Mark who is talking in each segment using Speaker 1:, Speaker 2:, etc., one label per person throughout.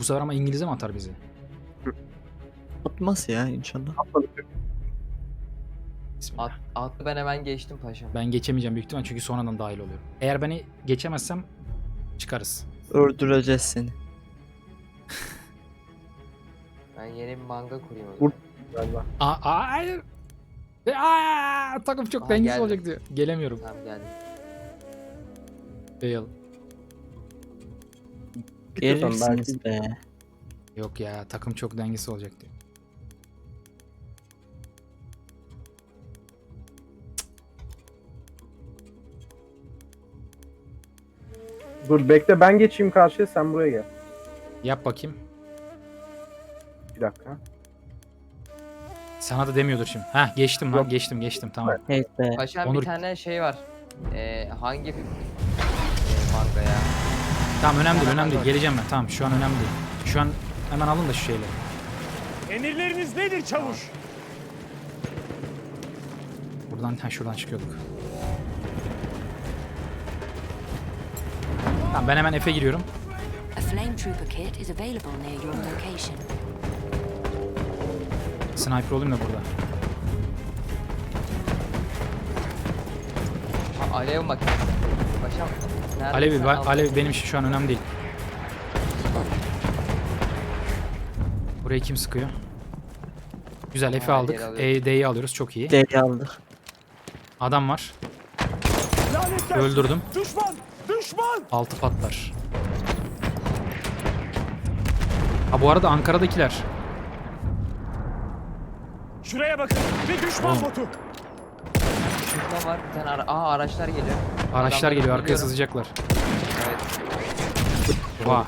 Speaker 1: Bu sefer ama İngiliz'e mi atar bizi?
Speaker 2: Atmaz ya inşallah.
Speaker 1: Bismillah.
Speaker 3: At, atlı ben hemen geçtim paşam.
Speaker 1: Ben geçemeyeceğim büyük ihtimal çünkü sonradan dahil oluyorum. Eğer beni geçemezsem çıkarız.
Speaker 2: Öldüreceğiz seni.
Speaker 3: Ben yeni bir manga kurayım o zaman.
Speaker 4: Galiba.
Speaker 1: Aa, aa, hayır. Aa, takım çok
Speaker 3: Aa,
Speaker 1: dengesiz
Speaker 3: geldim.
Speaker 1: olacak diyor. Gelemiyorum.
Speaker 3: Tamam geldim.
Speaker 1: Fail.
Speaker 4: Bitiyorsan belki
Speaker 2: Gelirsiniz be.
Speaker 1: Yok ya takım çok dengesiz olacak diyor.
Speaker 4: Dur bekle ben geçeyim karşıya sen buraya gel.
Speaker 1: Yap bakayım.
Speaker 4: Bir dakika.
Speaker 1: Sana da demiyordur şimdi. Heh geçtim lan
Speaker 4: Yok.
Speaker 1: geçtim geçtim tamam.
Speaker 2: Hey be.
Speaker 3: Paşam
Speaker 1: Onur-
Speaker 3: bir tane şey var. Ee, hangi bir manga ya?
Speaker 1: Tamam önemli değil önemli değil. Geleceğim ben tamam şu an önemli değil. Şu an hemen alın da şu şeyleri.
Speaker 5: Emirleriniz nedir çavuş?
Speaker 1: Buradan ha, şuradan çıkıyorduk. Tamam ben hemen F'e giriyorum.
Speaker 6: A flame trooper kit is available near your location.
Speaker 1: Sniper olayım da burada.
Speaker 3: Ha, alev makinesi. Paşam nerede?
Speaker 1: Alevi,
Speaker 3: al.
Speaker 1: Alevi benim için şu an önemli değil. Burayı kim sıkıyor? Güzel F'i aldık.
Speaker 3: geri alıyorum.
Speaker 1: E, D'yi alıyoruz çok iyi.
Speaker 2: Deli aldık.
Speaker 1: Adam var.
Speaker 5: Lanetler!
Speaker 1: Öldürdüm.
Speaker 5: Düşman! Düşman!
Speaker 1: Altı patlar. Ha bu arada Ankara'dakiler.
Speaker 5: Şuraya bakın. Bir düşman
Speaker 1: Oğlum.
Speaker 5: botu.
Speaker 3: Şurada var bir tane ara Aa araçlar geliyor.
Speaker 1: Araçlar
Speaker 3: Adamları
Speaker 1: geliyor arkaya
Speaker 3: biliyorum.
Speaker 1: sızacaklar.
Speaker 3: Evet.
Speaker 1: Vah.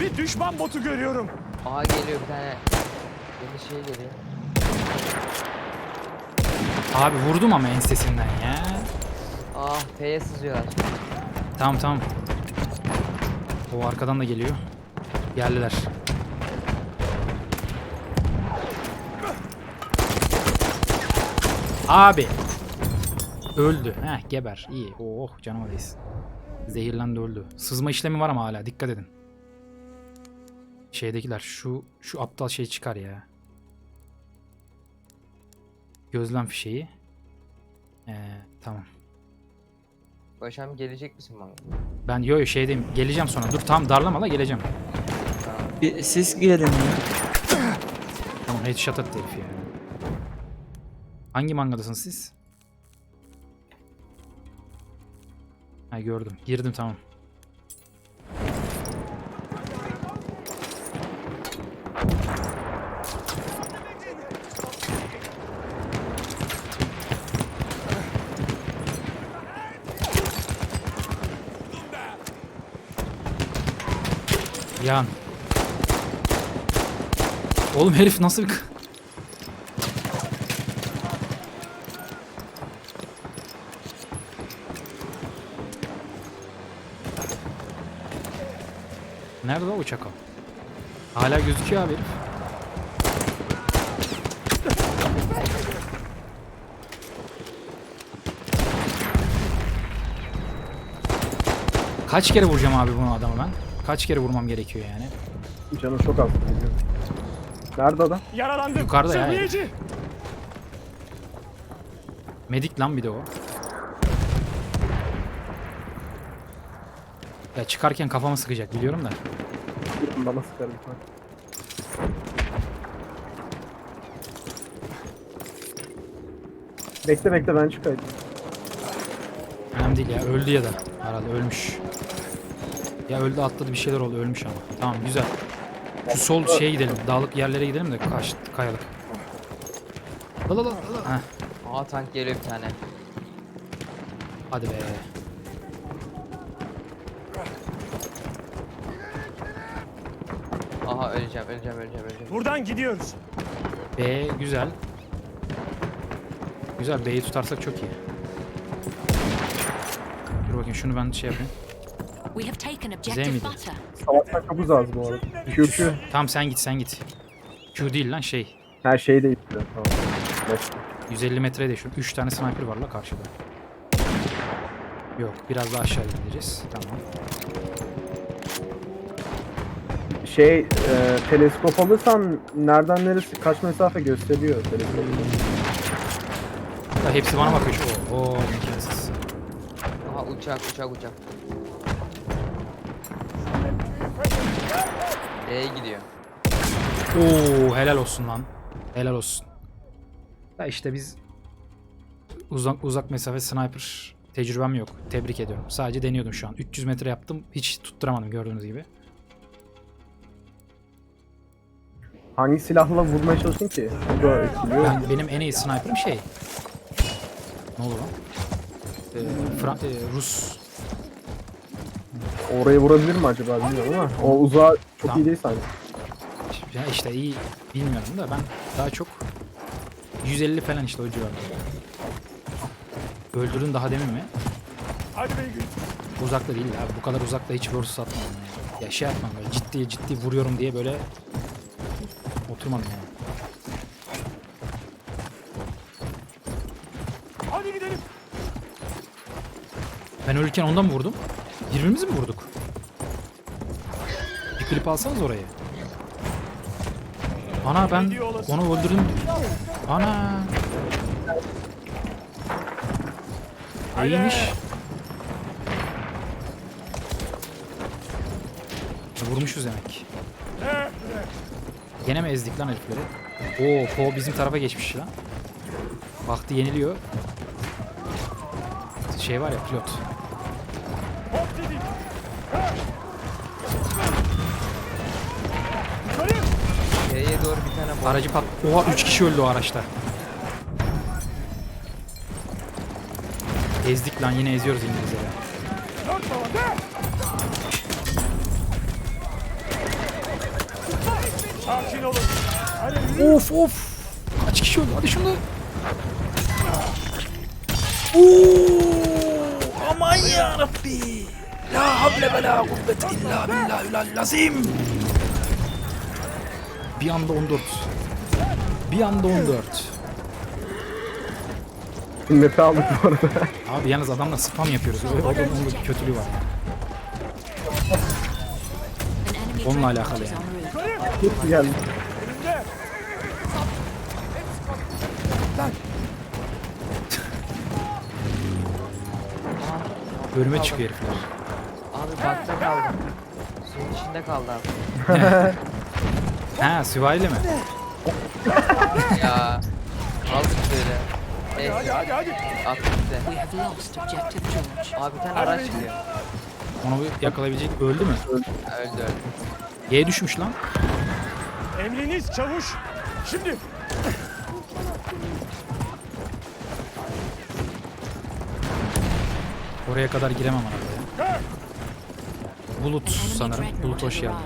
Speaker 5: Bir düşman botu görüyorum.
Speaker 3: Aa geliyor bir tane. Yeni şey geliyor.
Speaker 1: Abi vurdum ama ensesinden ya.
Speaker 3: Ah F'ye sızıyorlar.
Speaker 1: Tamam tamam. O arkadan da geliyor. Geldiler. Abi. Öldü. Heh geber. İyi. Oh canıma değsin. Zehirlendi öldü. Sızma işlemi var ama hala dikkat edin. Şeydekiler şu şu aptal şey çıkar ya. Gözlem fişeği. Ee, tamam.
Speaker 3: Paşam gelecek misin manga?
Speaker 1: Ben yo yo şeydeyim. Geleceğim sonra. Dur tam darlama la geleceğim.
Speaker 2: Bir, siz gelin ya.
Speaker 1: Tamam headshot attı herif ya. Hangi mangadasınız siz? Ha gördüm. Girdim tamam. Yan. Oğlum herif nasıl bir... Nerede o uçak o? Hala gözüküyor abi herif. Kaç kere vuracağım abi bunu adamı ben? Kaç kere vurmam gerekiyor yani?
Speaker 4: Canı çok az. Nerede adam?
Speaker 5: Yaralandım.
Speaker 1: Yukarıda ya. Medik lan bir de o. Ya çıkarken kafama sıkacak biliyorum da.
Speaker 4: Bana sıkar bir tane. Bekle bekle ben çıkayım.
Speaker 1: Önemli değil ya öldü ya da herhalde ölmüş. Ya öldü atladı bir şeyler oldu ölmüş ama. Tamam güzel. Şu sol şeye gidelim dağlık yerlere gidelim de kaç kayalık. La la la. la. Heh,
Speaker 3: Aa tank geliyor bir tane.
Speaker 1: hadi be.
Speaker 3: Aha öleceğim öleceğim öleceğim öleceğim.
Speaker 5: Buradan gidiyoruz.
Speaker 1: B güzel. Güzel B'yi tutarsak çok iyi. Dur bakayım şunu ben şey yapayım.
Speaker 6: We have taken objective butter.
Speaker 4: Savaştan çok az bu arada. Q Q.
Speaker 1: Tamam sen git sen git. Q değil lan şey.
Speaker 4: Her şeyi de istiyor. Tamam. Beş.
Speaker 1: 150 metrede şu. 3 tane sniper var la karşıda. Yok biraz daha aşağı ineceğiz. Tamam.
Speaker 4: Şey e, teleskop alırsan nereden neresi kaç mesafe gösteriyor teleskop.
Speaker 1: Ya hepsi bana bakıyor. şu- Oo, imkansız.
Speaker 3: Aha uçak uçak uçak. D'ye gidiyor.
Speaker 1: Oo helal olsun lan. Helal olsun. Ya işte biz uzak uzak mesafe sniper tecrübem yok. Tebrik ediyorum. Sadece deniyordum şu an. 300 metre yaptım. Hiç tutturamadım gördüğünüz gibi.
Speaker 4: Hangi silahla vurmaya çalıştın ki? Bu da etkiliyor.
Speaker 1: Ben benim en iyi sniper'ım şey. Ne olur lan? Ee, Fra- e, Rus.
Speaker 4: Oraya vurabilir mi acaba bilmiyorum ama o uzağa çok
Speaker 1: Tamam.
Speaker 4: iyi değil sanki.
Speaker 1: Ya işte iyi bilmiyorum da ben daha çok 150 falan işte o civarda. Öldürdün daha demin mi?
Speaker 5: Hadi beygir.
Speaker 1: Uzakta değil abi. Bu kadar uzakta hiç versus atmadım yani. Ya şey yapmam böyle ciddi ciddi vuruyorum diye böyle oturmadım yani.
Speaker 5: Hadi gidelim.
Speaker 1: Ben ölürken ondan mı vurdum? Birbirimizi mi vurduk? Bir klip alsanız orayı. Ana ben onu öldürdüm. Ana. İyiymiş. Vurmuşuz demek. Gene mi ezdik lan herifleri? Oo, Po bizim tarafa geçmiş lan. Baktı yeniliyor. Şey var ya pilot.
Speaker 3: D'ye doğru bir tane bomba.
Speaker 1: Aracı pat... Oha 3 kişi öldü o araçta. Ezdik lan yine eziyoruz İngilizleri.
Speaker 5: Sakin olun. Hadi.
Speaker 1: Of of. Kaç kişi öldü? Hadi şunu. Oo, aman ya Rabbi. La havle ve la kuvvete illa billahil lazim. Bir anda 14. Bir anda 14.
Speaker 4: Mete aldık bu arada.
Speaker 1: Abi yalnız adamla spam yapıyoruz. O, o, onun kötülüğü var. Onunla alakalı yani.
Speaker 4: Hepsi geldi.
Speaker 1: Bölüme çıkıyor herifler.
Speaker 3: Abi bakta kaldım. Suyun içinde kaldı abi.
Speaker 1: Ha süvariyle mi?
Speaker 3: ya. Aldık böyle.
Speaker 5: Hadi
Speaker 3: Neyse
Speaker 5: hadi hadi.
Speaker 3: attık bize.
Speaker 6: We have lost objective George.
Speaker 3: Abi bir tane araç gidiyor.
Speaker 1: Onu bir yakalayabilecek öldü mü?
Speaker 3: Ha, Öldü öldü.
Speaker 1: Y'ye düşmüş lan.
Speaker 5: Emriniz çavuş. Şimdi.
Speaker 1: Oraya kadar giremem arabaya. Bulut sanırım. Bulut hoş geldin.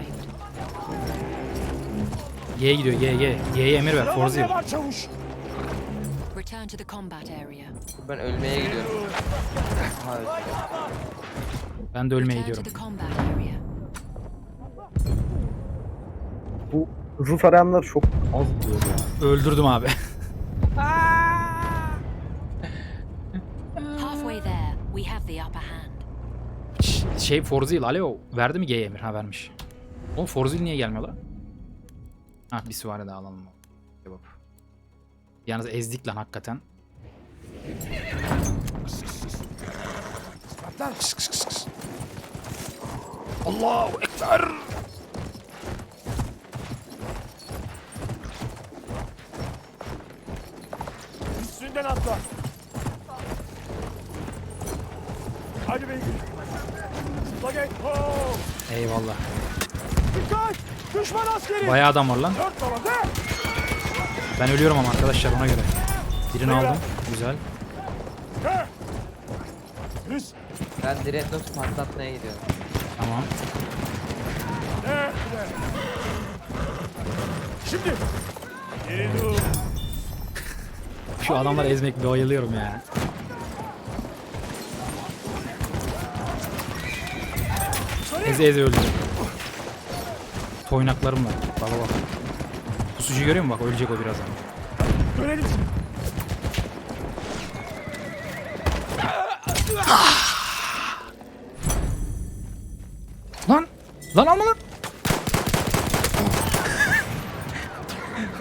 Speaker 1: Y'ye gidiyor Y Y. Y'ye emir ver.
Speaker 5: Ne var çavuş?
Speaker 6: Return to the combat area.
Speaker 3: Ben ölmeye gidiyorum. Öldü.
Speaker 1: Ben de ölmeye gidiyorum.
Speaker 4: Bu Rus arayanlar çok az diyor ya.
Speaker 1: Öldürdüm abi.
Speaker 6: Halfway there, we have the upper hand.
Speaker 1: Ş- şey Forzil alo verdi mi G'ye emir? Ha vermiş. O Forzil niye gelmiyor lan? Ha bir süvari daha alalım. Cevap. Yalnız ezdik lan hakikaten. Allahu Ekber.
Speaker 5: Üstünden atla. Hadi beygir. Hop.
Speaker 1: Eyvallah.
Speaker 5: Dikkat. Düşman askeri.
Speaker 1: Bayağı adam var lan.
Speaker 5: Dört.
Speaker 1: Ben ölüyorum ama arkadaşlar ona göre. Birini aldım. Güzel.
Speaker 3: Ben Dreadnought patlatmaya gidiyorum.
Speaker 1: Tamam.
Speaker 5: Şimdi. Geri dur.
Speaker 1: Şu adamları ezmek bayılıyorum ya. Eze eze öldü. Toynaklarım var. Baba bak. Pusucu görüyor musun bak ölecek o birazdan.
Speaker 5: Dönelim.
Speaker 1: Lan alma lan.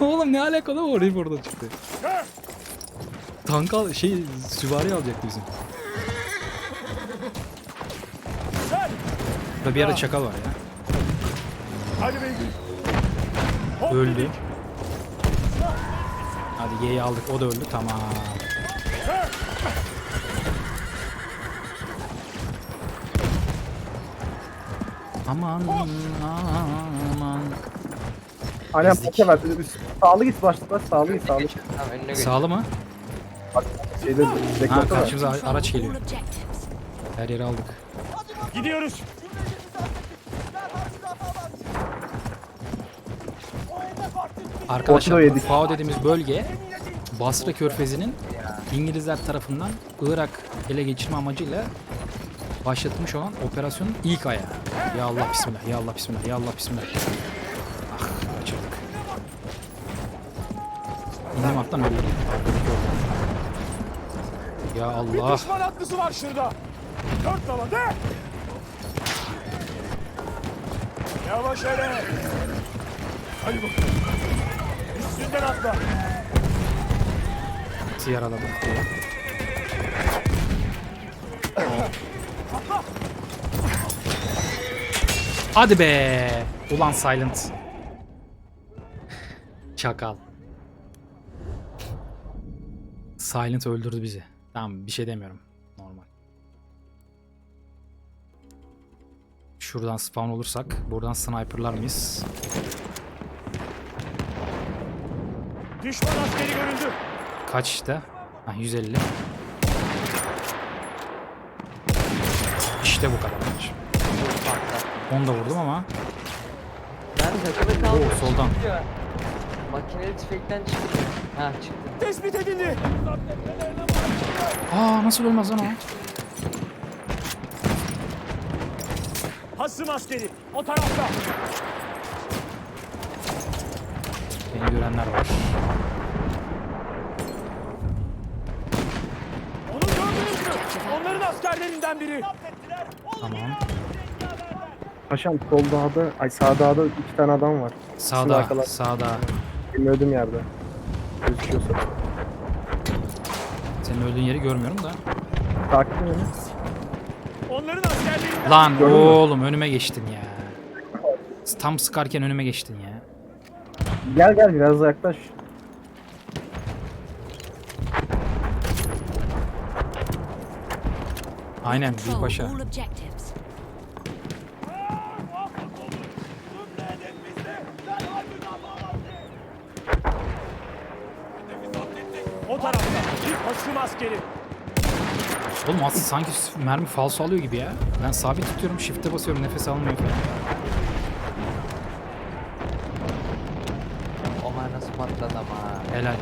Speaker 1: Oğlum ne alakalı o orayı oradan çıktı. Tank al şey süvari alacaktı bizim. Burada bir yerde çakal var ya.
Speaker 5: Hadi
Speaker 1: Öldü. Hadi Y'yi aldık o da öldü tamam. Aman aman.
Speaker 4: Aynen
Speaker 1: Ezdik.
Speaker 4: pake ver. Üst- Sağlı git başlıklar. Sağlı git sağlı.
Speaker 3: Tamam önüne geç.
Speaker 1: Sağlı mı?
Speaker 4: Şeyde
Speaker 1: Ha
Speaker 4: dekoratör var.
Speaker 1: karşımıza araç geliyor. Her yeri aldık.
Speaker 5: Gidiyoruz.
Speaker 1: Arkadaşlar
Speaker 4: yedik.
Speaker 1: FAO dediğimiz bölge Basra Körfezi'nin İngilizler tarafından Irak ele geçirme amacıyla başlatılmış olan operasyonun ilk ayağı. Ya Allah bismillah, ya Allah bismillah, ya Allah bismillah. Ah kaçırdık. İndim attan öldürdüm. Ya
Speaker 5: Bir
Speaker 1: Allah.
Speaker 5: düşman atlısı var şurada. Dört dala de. Yavaş hele. Hadi bakalım. Üstünden atla.
Speaker 1: Diye. Hadi be. Ulan Silent. Çakal. Silent öldürdü bizi. Tamam bir şey demiyorum. Normal. Şuradan spawn olursak buradan sniperlar mıyız?
Speaker 5: Düşman askeri görüldü.
Speaker 1: Kaç işte? Ha 150. İşte bu kadar. Onu da vurdum ama.
Speaker 3: Ben takılı kaldım.
Speaker 1: Oo, soldan.
Speaker 3: Çıkıyor. Makineli tüfekten çıktı. Ha çıktı.
Speaker 5: Tespit edildi.
Speaker 1: Aa nasıl ölmez lan o?
Speaker 5: Hasım askeri. O tarafta.
Speaker 1: Beni görenler var.
Speaker 5: Onu gördünüz mü? Onların askerlerinden biri.
Speaker 1: Tamam.
Speaker 4: Paşam sol dağda, ay sağ dağda iki tane adam var.
Speaker 1: Sağda,
Speaker 4: arkalar.
Speaker 1: sağda.
Speaker 4: Benim öldüğüm yerde. Gözüküyorsa.
Speaker 1: Senin öldüğün yeri görmüyorum da.
Speaker 4: Takip edin.
Speaker 5: Onların askerlerinden
Speaker 1: Lan
Speaker 4: Gördün mü?
Speaker 1: oğlum önüme geçtin ya. Tam sıkarken önüme geçtin ya.
Speaker 4: Gel gel biraz yaklaş.
Speaker 1: Aynen
Speaker 6: Control
Speaker 1: büyükbaşa. Oğlum aslında sanki mermi falso alıyor gibi ya. Ben sabit tutuyorum, shift'e basıyorum, nefes almıyor falan.
Speaker 3: Omar nasıl patladı ama.
Speaker 1: Helal.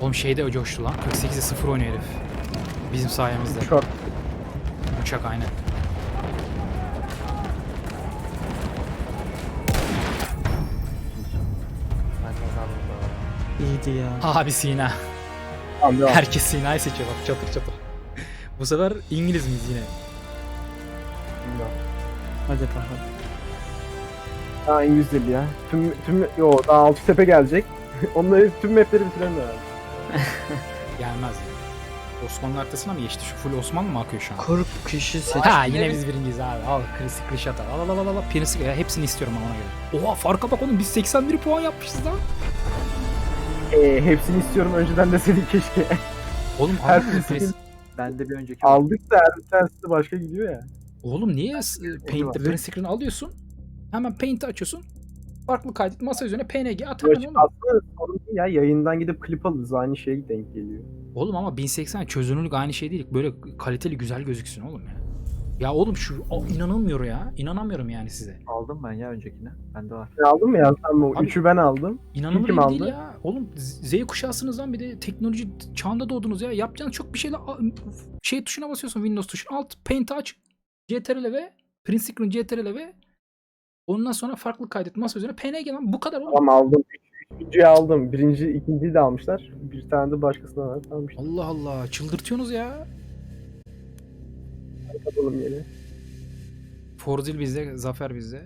Speaker 1: Oğlum şeyde o coştu lan. 48'e 0 oynuyor herif. Bizim sayemizde.
Speaker 4: Short.
Speaker 1: Uçak aynen.
Speaker 2: İyiydi ya.
Speaker 1: Abi Sina.
Speaker 4: Tamam devam.
Speaker 1: Herkes Sina'yı seçiyor bak çatır çatır. Bu sefer İngiliz miyiz yine?
Speaker 2: Hadi bakalım.
Speaker 4: Daha İngiliz değil ya. Tüm, tüm, yo daha Altıtepe gelecek. Onları tüm mapleri bitirelim herhalde.
Speaker 1: Gelmez ya. Osmanlı haritasına mı geçti? Şu full Osmanlı mı akıyor şu an?
Speaker 2: 40 kişi seç.
Speaker 1: Ha yine biz birinciyiz abi. Al klasik Rişat al. Al al al al. al. Pirisi hepsini istiyorum ama ona göre. Oha farka bak oğlum biz 81 puan yapmışız lan.
Speaker 4: Ee, hepsini istiyorum önceden deseydik keşke.
Speaker 1: Oğlum
Speaker 4: Her
Speaker 1: abi, pres-
Speaker 2: Ben de bir önceki
Speaker 4: Aldık da her bir tanesi de başka gidiyor ya.
Speaker 1: Oğlum niye s- Paint'te
Speaker 4: Eyvah.
Speaker 1: print screen alıyorsun? Hemen Paint'i açıyorsun. Farklı kaydet masa üzerine PNG at
Speaker 4: Yok,
Speaker 1: hemen oğlum.
Speaker 4: aslında sorun değil ya yayından gidip klip alırız aynı şeye denk geliyor.
Speaker 1: Oğlum ama 1080 çözünürlük aynı şey değil. Böyle kaliteli güzel gözüksün oğlum ya. Ya oğlum şu o, inanılmıyor ya. İnanamıyorum yani size.
Speaker 2: aldım ben ya öncekini. Bende var.
Speaker 4: Sen aldın mı ya sen bu?
Speaker 1: Abi-
Speaker 4: Üçü ben aldım.
Speaker 1: İnanılır
Speaker 4: Kim
Speaker 1: gibi değil
Speaker 4: aldı?
Speaker 1: ya. Oğlum Z kuşağısınız lan bir de teknoloji çağında doğdunuz ya. Yapacağınız çok bir şeyle şey tuşuna basıyorsun Windows tuşuna. Alt Paint aç. CTRL ve Print Screen CTRL ve ondan sonra farklı kaydet masa üzerine PNG lan bu kadar oğlum.
Speaker 4: Tamam aldım. Üçüncüyü aldım. Birinci, ikinciyi de almışlar. Bir tane de başkasına var. İşte
Speaker 1: Allah Allah çıldırtıyorsunuz ya.
Speaker 4: Kapatalım yeri.
Speaker 1: Forzil bizde, Zafer bizde.